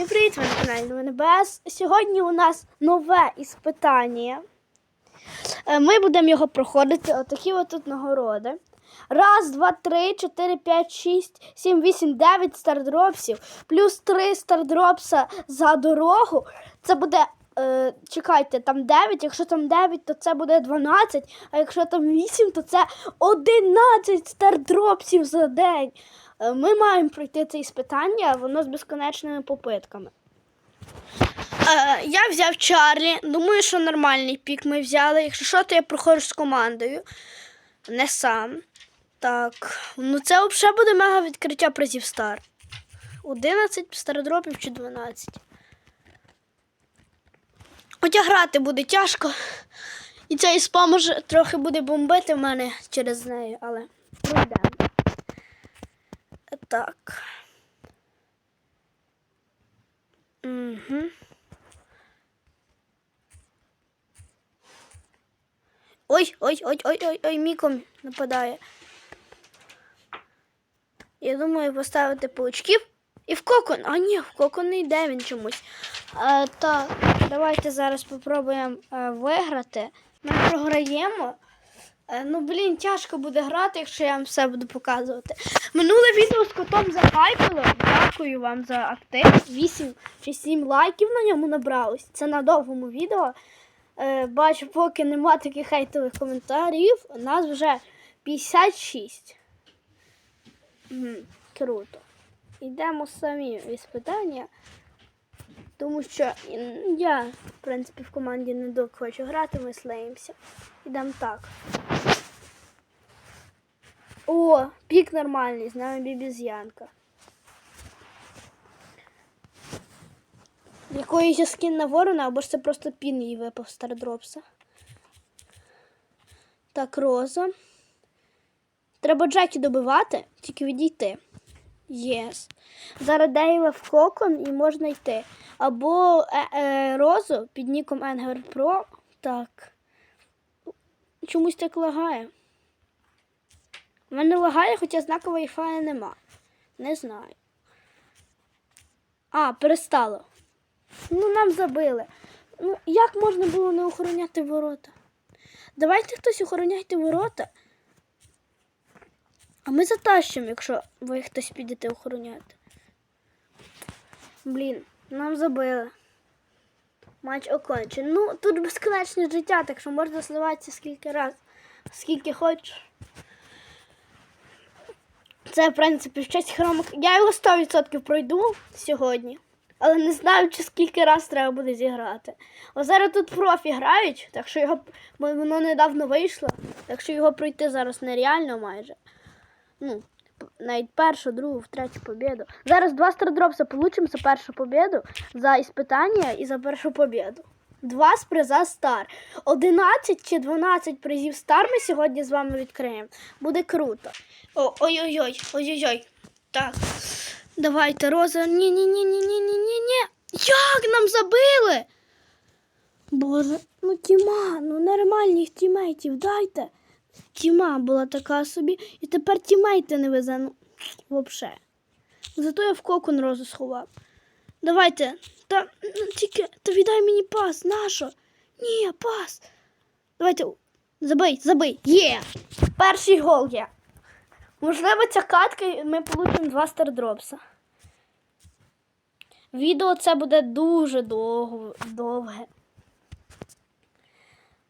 Всім привіт, ви на каналі Новини. Сьогодні у нас нове іспитання. Е, Ми будемо його проходити. Отакі от тут нагороди. Раз, два, три, чотири, п'ять, шість, сім, вісім, дев'ять стардропсів, плюс три стардропса за дорогу. Це буде. е, Чекайте, там 9, якщо там 9, то це буде 12, а якщо там 8, то це 11 стардропсів за день. Е, Ми маємо пройти це іспитання, воно з безконечними попитками. Е, я взяв Чарлі. Думаю, що нормальний пік ми взяли. Якщо що, то я проходжу з командою. Не сам. Так. Ну це взагалі буде мега відкриття призів стар. 11 стародропів чи 12. Хоча грати буде тяжко. І цей спам може трохи буде бомбити в мене через неї, але пройдемо. Так. Угу. Ой, ой, ой, ой, ой, ой, міком нападає. Я думаю поставити паучків і в кокон. А ні, в кокон не йде він чомусь. А, так, давайте зараз спробуємо е, виграти. Ми програємо. Е, Ну, блін, тяжко буде грати, якщо я вам все буду показувати. Минуле відео з котом захайпило. Дякую вам за актив. 8 чи 7 лайків на ньому набралось. Це на довгому відео. Е, бачу, поки нема таких хейтових коментарів, у нас вже 56. Мгм, круто. Йдемо самі в іспитання. Тому що я, в принципі, в команді не дуже хочу грати, ми слеємося. Ідемо так. О, пік нормальний, з нами бібіз'янка. Якоїсь скін на ворона, або ж це просто пін їй випав з стардропса. Так, роза. Треба Джекі добивати, тільки відійти. Єс. Зараз Дейла в кокон і можна йти. Або е, е, розу під ніком Енгер Про. Так. Чомусь так лагає. У мене лагає, хоча знака Wi-Fi нема. Не знаю. А, перестало. Ну, нам забили. Ну, як можна було не охороняти ворота? Давайте хтось охороняйте ворота. А ми затащимо, якщо ви хтось підете охороняти. Блін, нам забили. Матч окончен. Ну, тут безконечне життя, так що можна сливатися скільки раз, скільки хочеш. Це, в принципі, честь хромок. Я його 100% пройду сьогодні. Але не знаю, чи скільки раз треба буде зіграти. О, зараз тут профі грають, так що його воно недавно вийшло, так що його пройти зараз нереально майже. Ну, навіть першу, другу, третю побіду. Зараз два стардропса получимо за першу побіду, за іспитання і за першу побіду. Два з приза стар. 11 чи 12 призів стар ми сьогодні з вами відкриємо. Буде круто. Ой-ой-ой, ой-ой-ой. Так. Давайте, Роза. Ні, ні, ні, ні, ні, ні, ні, ні. Як нам забили? Боже, ну тіма, ну нормальних тімейтів дайте. Тіма була така собі, і тепер тімейти не везе, ну, взагалі. Зато я в кокон розу сховав. Давайте, та ну, тільки та віддай мені пас, нащо? Ні, пас. Давайте, забий, забий. Є! Перший гол є. Можливо, ця катка і ми получимо два стардропса. Відео це буде дуже довго, довге.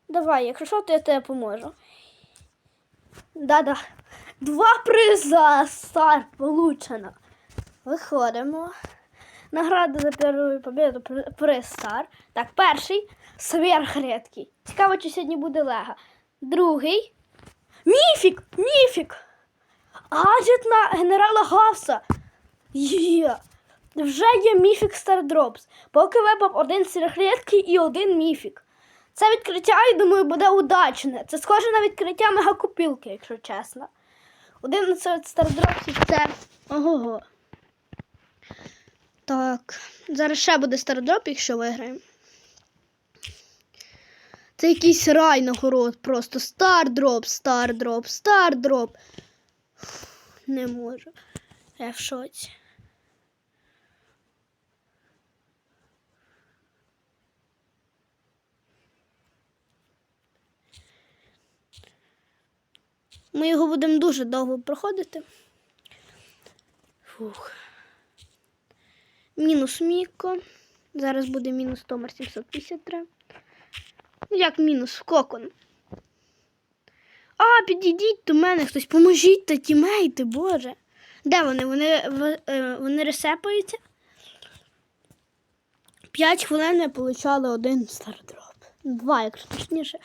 Давай, якщо що, то я тебе поможу. Да-да. Два приза стар получено. Виходимо. Награда за першу победу при- приз стар. Так, перший сверхредкий. Цікаво, чи сьогодні буде лего. Другий. Міфік! Міфік! Гаджет на генерала Гавса. Є. Вже є міфік Стардропс. Поки випав один сверхредкий і один міфік. Це відкриття, я думаю, буде удачне. Це схоже на відкриття мегакупілки, якщо чесно. Один стардропсів це. Ого. Так. Зараз ще буде стардроп, якщо виграємо. Це якийсь рай нагород. Просто стардроп, стардроп, стардроп. Не можу. Я в шоці. Ми його будемо дуже довго проходити. Фух. Мінус Міко. Зараз буде мінус Томар 753. Ну, як мінус кокон. А, підійдіть до мене хтось, поможіть та тімейти, боже. Де вони? Вони, е, вони ресепаються? П'ять хвилин ми получали один стардроп. Два, якщо точніше.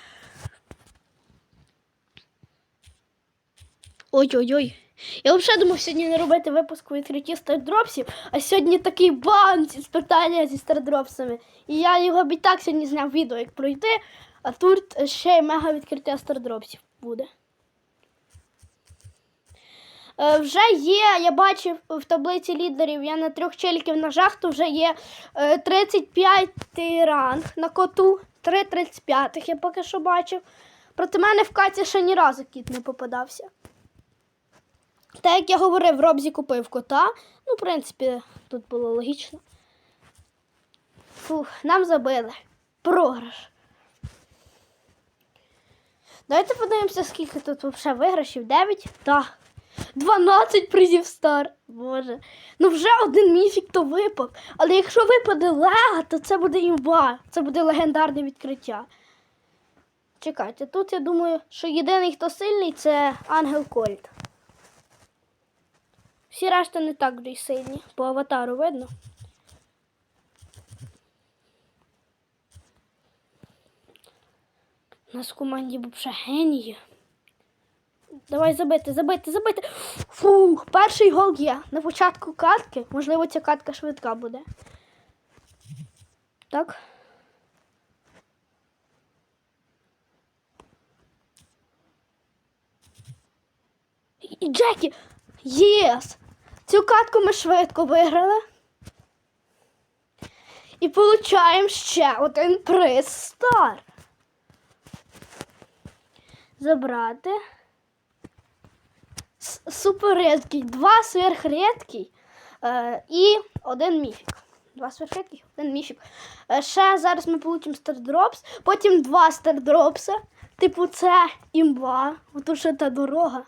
Ой-ой-ой. Я взагалі думав сьогодні не робити випуск відкритті стардропсів, а сьогодні такий бан з питання зі стардропсами. І я його б і так сьогодні зняв відео, як пройти, а тут ще й мега відкриття стардропсів буде. Е, вже є, я бачив в таблиці лідерів, я на трьох челіків ножах, то вже є е, 35 ранг на коту, 3 35 я поки що бачив. Проти мене в каті ще ні разу кіт не попадався. Та як я говорив, Робзі купив кота. Ну, в принципі, тут було логічно. Фух, нам забили. Програш. Давайте подивимося, скільки тут взагалі виграшів. 9? Так. 12 призів стар. Боже. Ну вже один міфік то випав. Але якщо випаде лега, то це буде імба. Це буде легендарне відкриття. Чекайте, тут я думаю, що єдиний, хто сильний, це Ангел Кольт. Всі решта не так вже й сильні. По аватару видно. У нас в команді взагалі генії. Давай забити, забити, забити. Фух, перший гол є. На початку катки. Можливо, ця катка швидка буде. Так. І Джекі! Єс! Цю катку ми швидко виграли. І получаємо ще один приз стар. Забрати. Супер два сверхрідкий е, і один міфік. Два сверхрідких, один міфік. Е, ще зараз ми получимо стардропс, потім два стардропса. Типу, це імба, тут ще та дорога.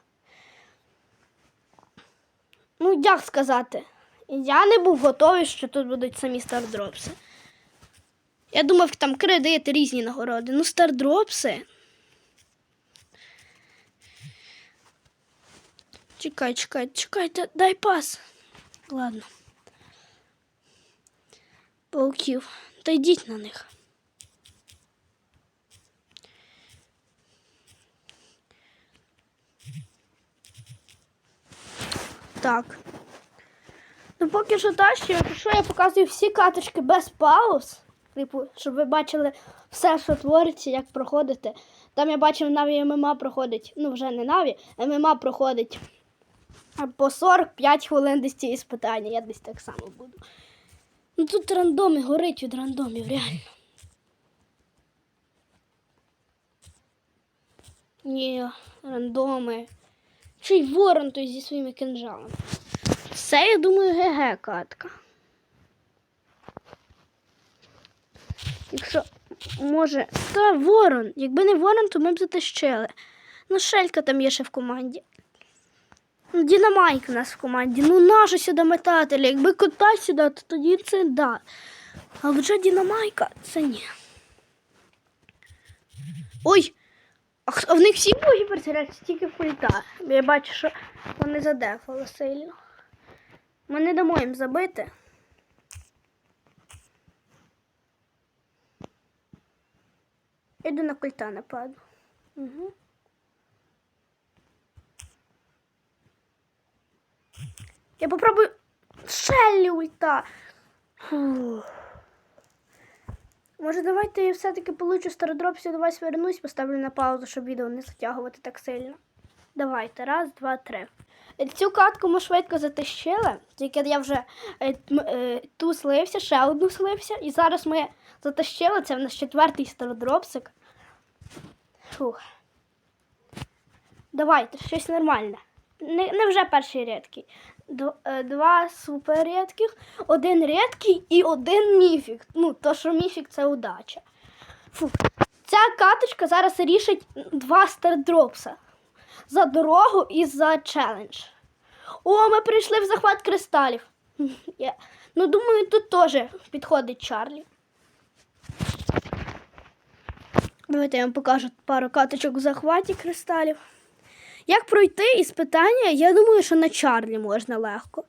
Ну, як сказати, я не був готовий, що тут будуть самі стардропси. Я думав, там кредити різні нагороди. Ну, стардропси. Чекай, чекай, чекай, дай пас. Ладно. Пауків. Та йдіть на них. Так. Ну, поки що так, що якщо я показую всі каточки без пауз, типу, щоб ви бачили все, що твориться, як проходите. Там я бачив Наві ММА проходить, ну вже не Наві, ММА проходить по 45 хвилин десь ці іспитання, я десь так само буду. Ну тут рандоми горить від рандомів, реально. Ні, рандоми. Чи й ворон той зі своїми кинжалами. Все, я думаю, ГГ катка. Якщо може. Та ворон. Якби не ворон, то ми б затащили. Ну, шелька там є ще в команді. Ну, Дінамайк у нас в команді. Ну наша сюди метатель. Якби кота сюди, то тоді це да. А вже Дінамайка це ні. Ой! А, в них всі боги переселяються тільки фульта. Я бачу, що вони задефали сильно. Ми не дамо їм забити. Іду на культа нападу. Угу. Я попробую Шеллі ульта. Фух. Може, давайте я все-таки получу стародропсів, до вас вернусь, поставлю на паузу, щоб відео не затягувати так сильно. Давайте, раз, два, три. Е, Цю катку ми швидко затащили, тільки я вже е, е, ту слився, ще одну слився, і зараз ми затащили, це в нас четвертий стародропсик. Фух. Давайте, щось нормальне. Не, не вже перший рідкий. Е, Два супер рідких, один рідкий і один міфік. Ну, то, що міфік це удача. Фу. Ця каточка зараз рішить два стардропса. за дорогу і за челендж. О, ми прийшли в захват кристалів. Ну, думаю, тут теж підходить Чарлі. Давайте я вам покажу пару каточок в захваті кристалів. Як пройти іспитання, я думаю, що на Чарлі можна легко.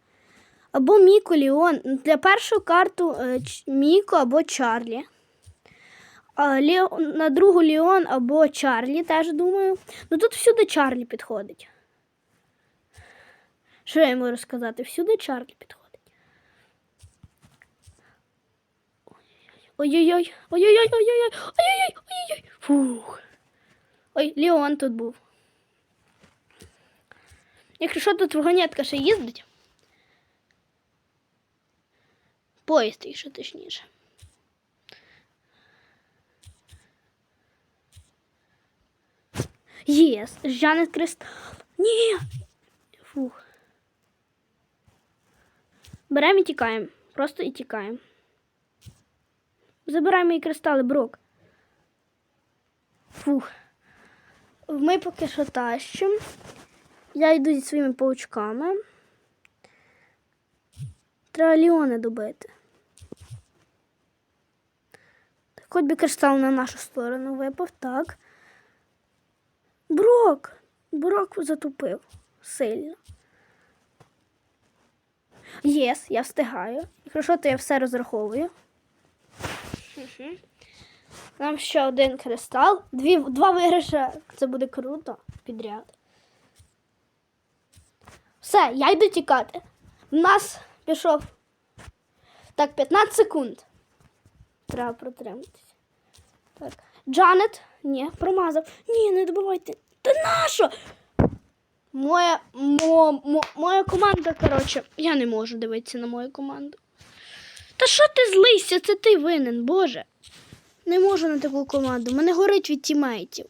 Або Міко Ліон. Для першого карту е, Міко або Чарлі. На другу Ліон або Чарлі, теж думаю. Ну тут всюди Чарлі підходить. Що я можу сказати? Всюди Чарлі підходить. Ой-ой-ой, ой-ой-ой, ой-ой-ой, ой-ой-ой, ой-ой-ой. Фух. Ой, Леон тут був. Якщо що, тут вагонетка ще їздить. Поїзд, якщо точніше. Єс, Жанет Кристал. Ні. Фух. Беремо і тікаємо. Просто і тікаємо. Забирай мої кристали, Брок. Фух. Ми поки що тащимо. Я йду зі своїми паучками. Треба Ліони добити. Хоч би кристал на нашу сторону випав, так. Брок! Брок затупив сильно. Єс, я встигаю. Що, то я все розраховую. Нам ще один кристал. Дві, два виграша. Це буде круто підряд. Все, я йду тікати. В нас пішов. Так, 15 секунд. Треба протриматися. Так. Джанет. Ні, промазав. Ні, не добивайте. Та нащо? Моя, мо, мо, моя команда, коротше, я не можу дивитися на мою команду. Та що ти злийся? Це ти винен, Боже. Не можу на таку команду. Мене горить від тімейтів.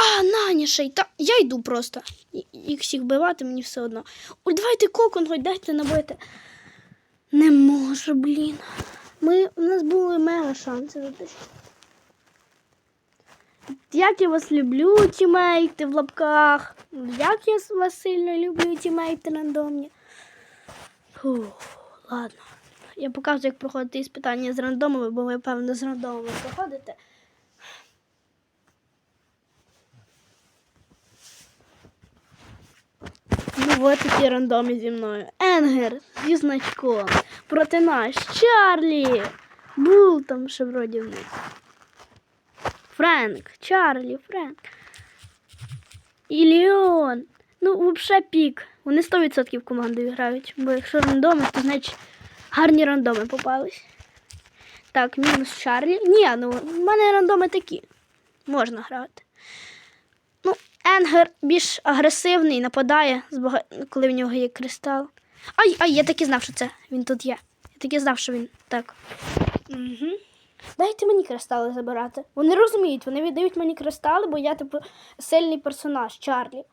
А, нанішей, та я йду просто. Їх всіх вбивати мені все одно. Ой, давайте кокон, хоч дайте набити. Не можу, блін. Ми, у нас були мега шанси затащити. Як я вас люблю, тімейти в лапках. Як я вас сильно люблю, тімейти рандомні. Фух, ладно. Я покажу, як проходити іспитання з рандомами, бо ви, певно, з рандомами проходите. От такі рандоми зі мною. Енгер зі значком. Проти нас Чарлі. Бул там ще вроді в них. Френк, Чарлі, Френк. І Леон. Ну, взагалі пік. Вони 100% командою грають. Бо якщо рандоми, то значить гарні рандоми попались. Так, мінус Чарлі. Ні, ну в мене рандоми такі. Можна грати. Енгер більш агресивний, нападає, коли в нього є кристал. Ай, ай, я так і знав, що це він тут є. Я так і знав, що він так. Угу. Дайте мені кристали забирати. Вони розуміють, вони віддають мені кристали, бо я типу сильний персонаж, Чарлі.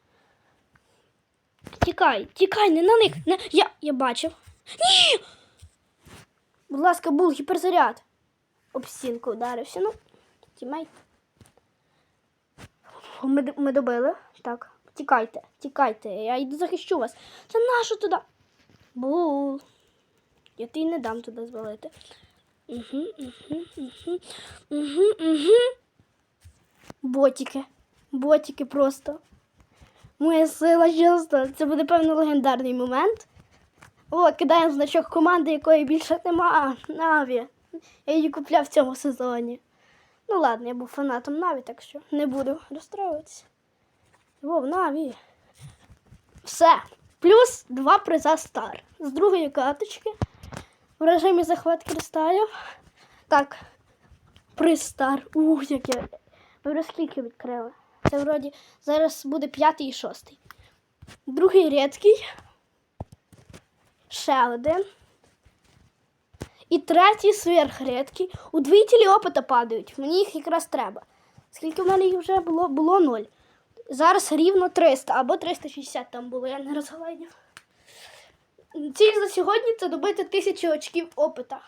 Тікай, тікай, не на них. Не... Я, я бачив. Ні! Будь ласка, був гіперзаряд. Об стінку ударився. Ну, тімейт. Ми, ми добили. Так, тікайте, тікайте. Я йду захищу вас. Це нащо туди? Бул. Я тобі не дам туди звалити. Угу, угу, угу, угу, угу. Ботики. Ботики просто. Моя сила чесно. Це буде певно легендарний момент. О, кидаємо значок команди, якої більше нема. Наві. Я її купляв в цьому сезоні. Ну ладно, я був фанатом Наві, так що не буду розстроюватися. Вов, Наві. Все. Плюс два приза стар. З другої каточки. В режимі захват кристалів. Так. Приз стар. Ух, як я. Ви вже скільки відкрили? Це вроді зараз буде п'ятий і шостий. Другий рідкий. Ще один. І третій сверхрідкий. Удвоїтелі опита падають. Мені їх якраз треба. Скільки в мене їх вже було? Було ноль. Зараз рівно 300 або 360 там було, я не розглядів. Ціль за сьогодні це добити тисячу очків опита.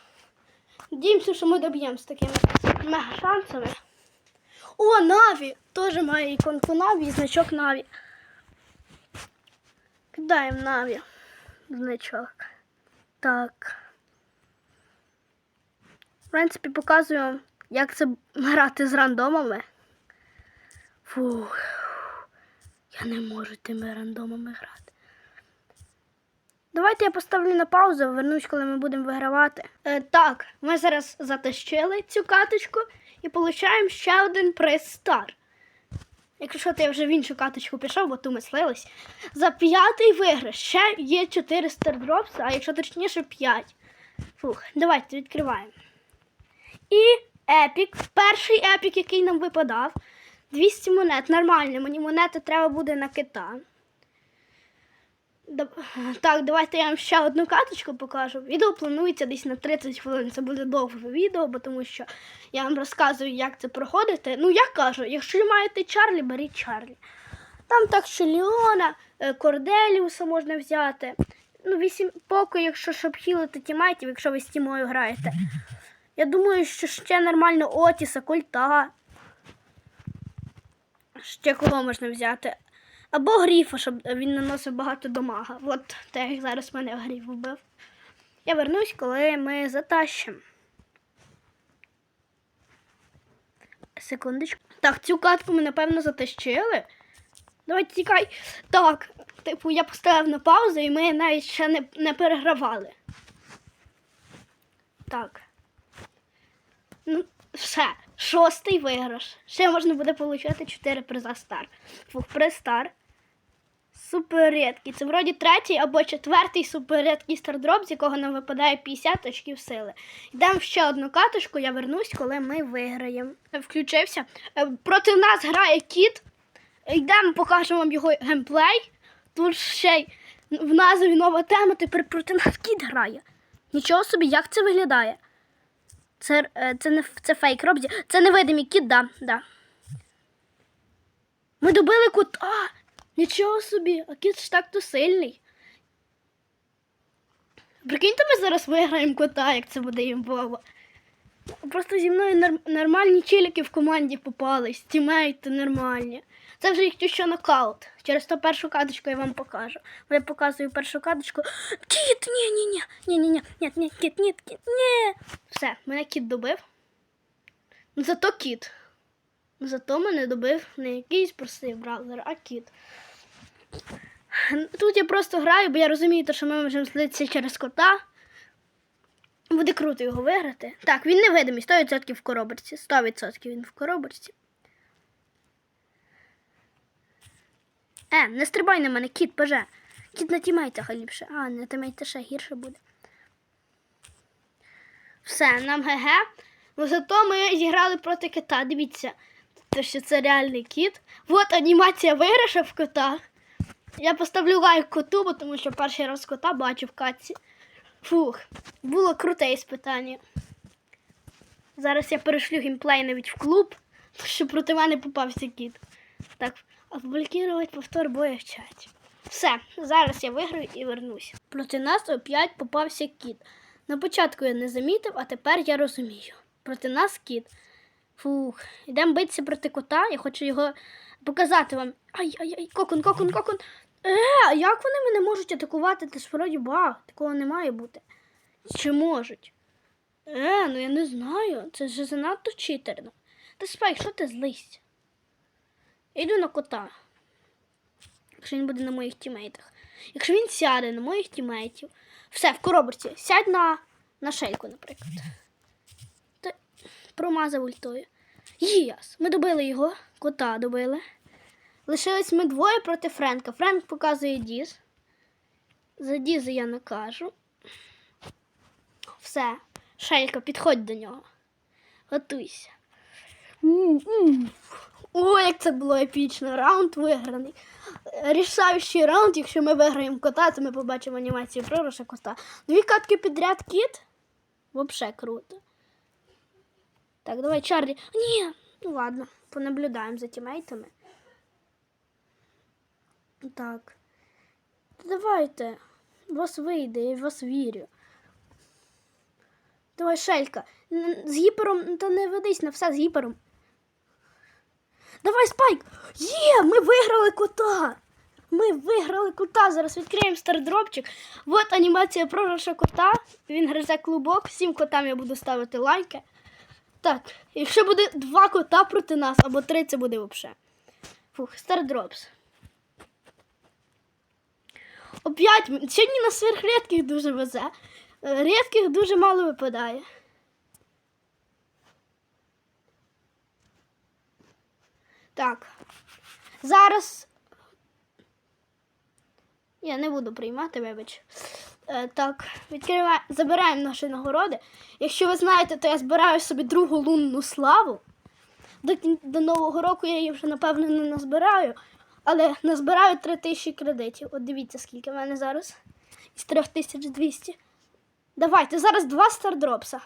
Надіємося, що ми доб'ємо з такими мега шансами. О, Наві! Теж має іконку Наві і значок Наві. Кидаємо Наві. Значок. Так. В принципі, показую, як це грати з рандомами. Фух. Я не можу тими рандомами грати. Давайте я поставлю на паузу, вернусь, коли ми будемо вигравати. Е, так, ми зараз затащили цю каточку і получаємо ще один приз стар. Якщо що, то я вже в іншу каточку пішов, бо ту ми слились. За п'ятий виграш ще є 4 стардропси, а якщо точніше 5. Фух, давайте відкриваємо. І епік. Перший епік, який нам випадав. 200 монет. Нормально, мені монети треба буде на кита. Так, давайте я вам ще одну каточку покажу. Відео планується десь на 30 хвилин. Це буде довге відео, бо тому що я вам розказую, як це проходити. Ну, я кажу, якщо маєте Чарлі, беріть Чарлі. Там так що Леона, е, Корделіуса можна взяти. Ну, вісім поки, якщо щоб хілити тімайтів, якщо ви з тімою граєте. Я думаю, що ще нормально Отіса, Кольта. Ще кого можна взяти? Або гріфа, щоб він наносив багато домага. От так як зараз мене гріф вбив. Я вернусь, коли ми затащимо. Секундочку. Так, цю катку ми, напевно, затащили. Давайте тікай. Так, типу, я поставив на паузу і ми навіть ще не, не перегравали. Так. Ну, все. Шостий виграш. Ще можна буде отримати 4 приза стар. Фух, приз стар. Супер. Це вроді третій або четвертий супер стардроп, з якого нам випадає 50 очків сили. Йдемо ще одну каточку, я вернусь, коли ми виграємо. Включився. Е, Проти нас грає кіт. Йдемо, покажемо вам його геймплей. Тут ще й в назві нова тема, тепер проти нас кіт грає. Нічого собі, як це виглядає? Це, е, це не це фейк Робзі. Це невидимий кіт, да, да. Ми добили кота. Нічого собі, а кіт ж так то сильний. Прикиньте, ми зараз виграємо кота, як це буде імбово. Просто зі мною нор- нормальні челіки в команді попались, тімейти нормальні. Це вже їх що нокаут. Через то першу каточку я вам покажу. Бо Я показую першу каточку. Кіт, ні, ні, ні, ні, ні, ні, ні, ні, кіт, ні, кіт, ні. Все, мене кіт добив. Ну, Зато кіт. Зато мене добив не якийсь простий браузер, а кіт. Тут я просто граю, бо я розумію, що ми можемо слитися через кота. Буде круто його виграти. Так, він невидимий, 100% в коробочці. 100% він в коробочці. Е, не стрибай на мене, кіт, боже. Кіт на тімейтах ліпше. А, на тімейте ще гірше буде. Все, нам ГГ. Ну зато ми зіграли проти кота. Дивіться, те, що це реальний кіт. От анімація виграша в кота. Я поставлю лайк коту, бо тому що перший раз кота бачу в катці. Фух, було круте іспитання. Зараз я перешлю геймплей навіть в клуб, що проти мене попався кіт. Так, опублікувати повтор бою в чаті. Все, зараз я виграю і вернуся. Проти нас опять попався кіт. На початку я не замітив, а тепер я розумію. Проти нас кіт. Фух, йдемо битися проти кота, я хочу його показати вам. Ай-ай-ай, кокон, кокон, кокон. Е, як вони мене можуть атакувати? Це ж вроді такого не має бути. Чи можуть? Е, ну я не знаю. Це ж занадто читерно. Та спайк, що ти злись? Я йду на кота. Якщо він буде на моїх тімейтах. Якщо він сяде на моїх тімейтів. Все, в коробочці. Сядь на, на шейку, наприклад. Та промазав ультою. Єс, ми добили його, кота добили. Лишились ми двоє проти Френка. Френк показує Діз. За Діза я накажу. Все. Шейка, підходь до нього. Готуйся. О, як це було епічно. Раунд виграний. Рішаючий раунд, якщо ми виграємо кота, то ми побачимо анімацію програша кота. Дві катки підряд кіт. Вообще круто. Так, давай, Чарлі. Ні, ну ладно, понаблюдаємо за тімейтами. Так. Давайте. Вас вийде, я вас вірю. Давай, Шелька. З гіпером, та не ведись на все з гіпером. Давай, спайк! Є! Ми виграли кота! Ми виграли кота. Зараз відкриємо стардропчик. От анімація програша кота. Він гризе клубок. Всім котам я буду ставити лайки. Так, якщо буде два кота проти нас, або три, це буде взагалі. Фух, стардропс. Опять, сьогодні на сверхрідких дуже везе. Е, Рідких дуже мало випадає. Так. Зараз. Я не буду приймати, вибач. Е, так, відкриваємо, забираємо наші нагороди. Якщо ви знаєте, то я збираю собі другу лунну славу. До, до Нового року я її вже, напевно, не назбираю, але назбираю 3000 кредитів. От дивіться, скільки в мене зараз. Із 3200. Давайте, зараз два стардропса.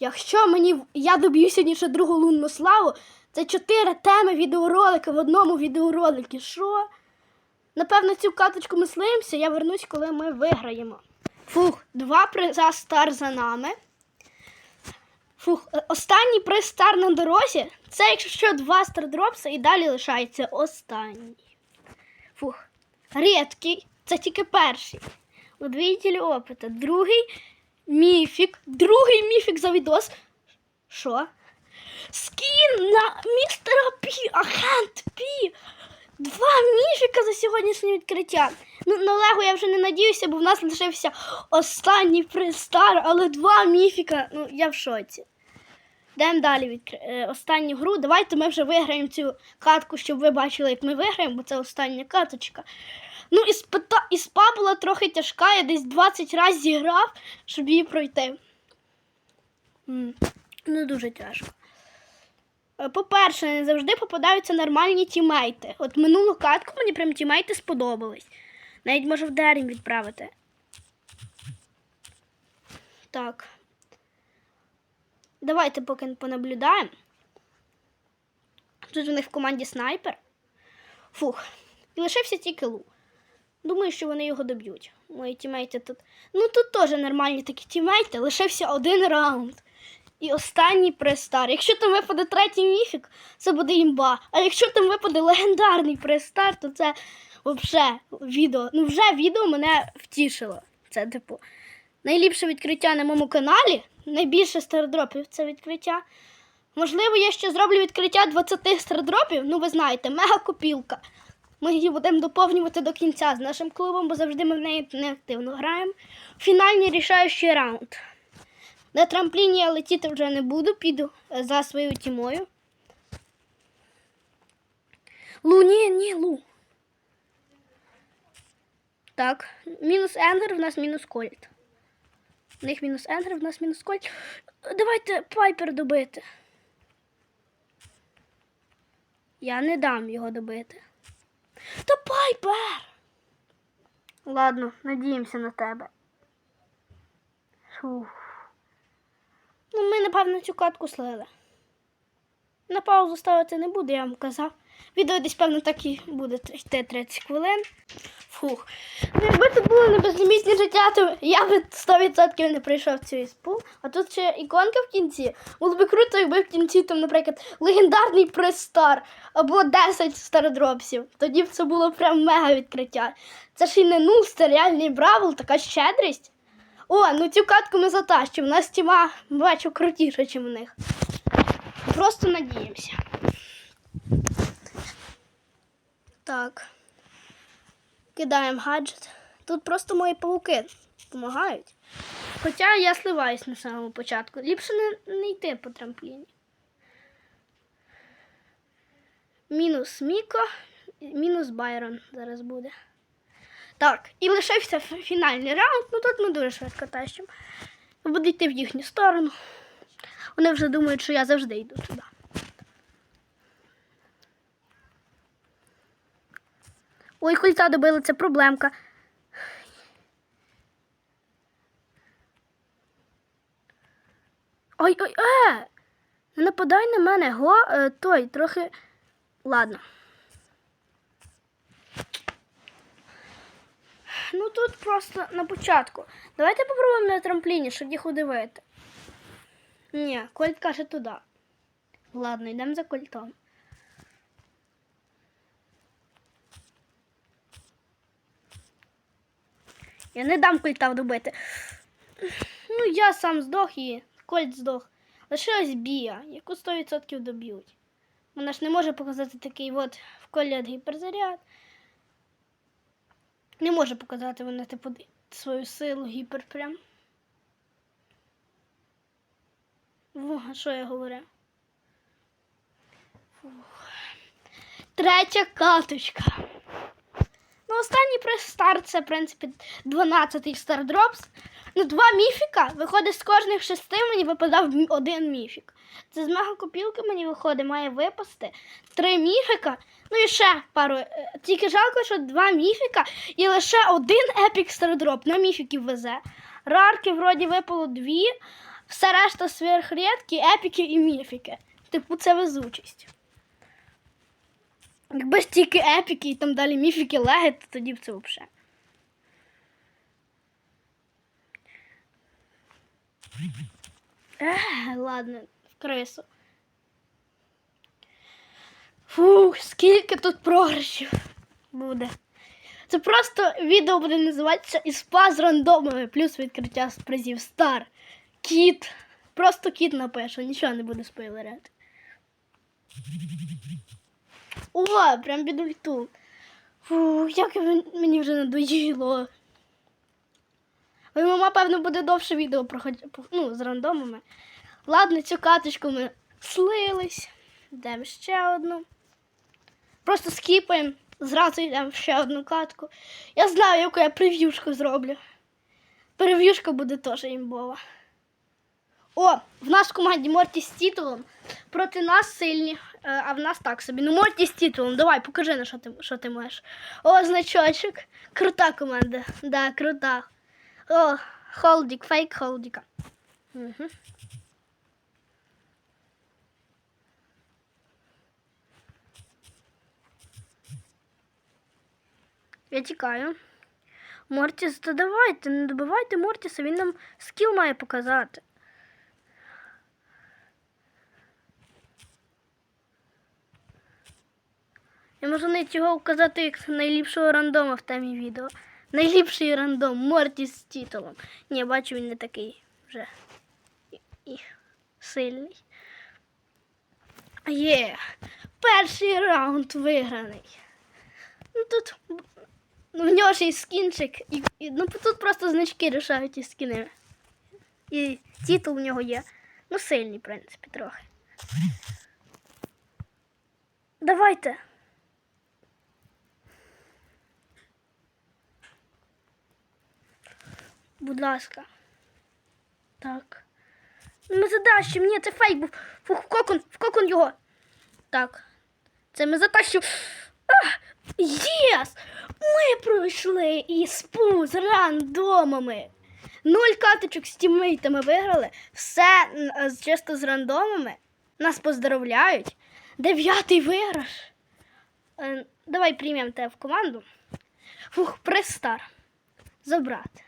Якщо мені я доб'ю сьогодні ще другу лунну славу, це чотири теми відеоролика в одному відеоролику. Що? Напевно, цю каточку ми слиємося, я вернусь, коли ми виграємо. Фух, два приза стар за нами. Фух, е, останній приз стар на дорозі. Це якщо що два стардропса і далі лишається останній. Фух. Рідкий, це тільки перший. Удвоїтель опита. Другий міфік. Другий міфік за відос. Що? Скін на містера Пі, агент Пі. Два міфіка за сьогоднішнє відкриття. Ну, на Лего я вже не надіюся, бо в нас лишився останній пристар, але два міфіка. Ну, я в шоці. Йдемо далі відкри... е, останню гру. Давайте ми вже виграємо цю катку, щоб ви бачили, як ми виграємо, бо це остання каточка. Ну, і спита... і була трохи тяжка, я десь 20 разів зіграв, щоб її пройти. Не дуже тяжко. Е, По-перше, не завжди попадаються нормальні тімейти. От минулу катку мені прям тімейти сподобались. Навіть можу в Дерім відправити. Так. Давайте поки понаблюдаємо. Тут у них в команді снайпер. Фух. І лишився тільки Лу. Думаю, що вони його доб'ють. Мої тімейти тут. Ну тут теж нормальні такі тімейти. Лишився один раунд. І останній престар. Якщо там випаде третій міфік, це буде імба. А якщо там випаде легендарний престар, то це взагалі відео. Ну, вже відео мене втішило. Це, типу, найліпше відкриття на моєму каналі. Найбільше стардропів це відкриття. Можливо, я ще зроблю відкриття 20 стардропів. Ну, ви знаєте, мега копілка. Ми її будемо доповнювати до кінця з нашим клубом, бо завжди ми в неї неактивно граємо. Фінальний рішаючий раунд. На трампліні я летіти вже не буду, піду е, за своєю тімою. Лу, ні, ні, Лу. Так, мінус Енгер, в нас мінус Кольт. У них мінус Енгер, в нас мінус Кольт. Давайте Пайпер добити. Я не дам його добити. Та Пайпер! Ладно, надіємося на тебе. Фух. Ну, ми, напевно, цю катку слили. На паузу ставити не буду, я вам казав. Відео десь, певно, так і буде йти 30 хвилин. Фух. Ну, якби тут було не безлімітне життя, то я би 100% не прийшов в цю іспу. А тут ще іконка в кінці. Було б круто, якби в кінці там, наприклад, легендарний престар або 10 стародропсів. Тоді б це було прям мега відкриття. Це ж і не нуль, це реальний бравл, така щедрість. О, ну цю катку ми затащимо. У нас тіма, бачу, крутіша, ніж у них. Просто надіємося. Так. Кидаємо гаджет. Тут просто мої пауки допомагають. Хоча я сливаюсь на самому початку. Ліпше не, не йти по трампліні. Мінус Міко, мінус Байрон зараз буде. Так, і лишився фінальний раунд. Ну тут ми дуже швидко тащимо. Буду йти в їхню сторону. Вони вже думають, що я завжди йду туди. Ой, культа добили, це проблемка. Ой, ой, е! Не нападай на мене, го, е, той, трохи. Ладно. Ну тут просто на початку. Давайте попробуємо на трампліні, щоб їх удивити. Ні, Кольт каже туди. Ладно, йдемо за кольтом. Я не дам кольта добити. Ну, я сам здох і кольт здох. Лишилась бія, яку 100% доб'ють. Вона ж не може показати такий от в колі гіперзаряд. Не може показати вона, типу, свою силу гіпер прям. А що я говорю? Фух. Третя каточка. Ну, останній прес-старт це, в принципі, 12-й стардропс. Ну, два міфіка. Виходить, з кожних шести мені випадав один міфік. Це з мегакопілки мені виходить, має випасти три міфіка. Ну і ще пару. е, Тільки жалко, що два міфіка і лише один епік стардроп на міфіків везе. Рарки вроді випало дві, все решта сверхрідкі, епіки і міфіки. Типу, це везучість. Якби ж тільки епіки і там далі міфіки леги, то тоді б це взагалі. Ех, ладно, в крису. Фух, скільки тут програшів буде. Це просто відео буде називатися Іспа з рандомами плюс відкриття з призів Стар. Кіт. Просто кіт напишу, нічого не буду спойлерити. О, прям під ульту. Фу, як мені вже надоїло. Мама, певно, буде довше відео проходити ну, з рандомами. Ладно, цю каточку ми слились. Йдемо ще одну. Просто скіпаємо, зразу йдемо ще одну катку. Я знаю, яку я прев'юшку зроблю. Прев'юшка буде теж імбова. О, в нас в команді Морті з титулом. Проти нас сильні, е, а в нас так собі. Ну, Морті з титулом. Давай, покажи на що ти, що ти маєш. О, значочок. Крута команда. Да, крута. О, холдик, фейк холдика. Угу. Я тікаю. Мортіс, то давайте, не добивайте Мортіса, він нам скіл має показати. Я можу навіть його вказати як найліпшого рандома в темі відео. Найліпший рандом Мортіс з титулом. Ні, бачу, він не такий вже і, і сильний. Є, перший раунд виграний. Ну тут ну, в нього ще й скінчик. І, і, ну тут просто значки рішають із скінами. І титул в нього є. Ну, сильний, в принципі, трохи. Давайте. Будь ласка. Так. Ну, Ми задащимо. Ні, це фейк був. Фух, в кокон, в кокон його. Так. Це ми затащимо. Єс! Ми пройшли іспу з рандомами. Нуль каточок з тіммейтами виграли. Все е, чисто з рандомами. Нас поздравляють. Дев'ятий виграш. Е, давай приймемо тебе в команду. Фух, престар. Забрати.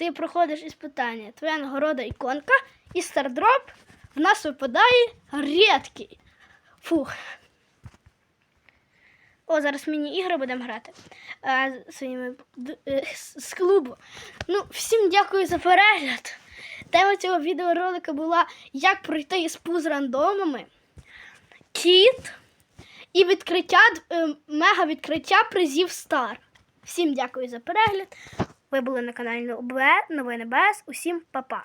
Ти проходиш іспитання. Твоя нагорода іконка і стардроп в нас випадає рідкий. Фух. О, зараз міні-ігри будемо грати а, своїми е, з клубу. Ну, всім дякую за перегляд. Тема цього відеоролика була як пройти іспу з рандомами, кіт і відкриття, е, мега відкриття призів Стар. Всім дякую за перегляд. Ви були на каналі ОБ, Новини БС. Усім па-па.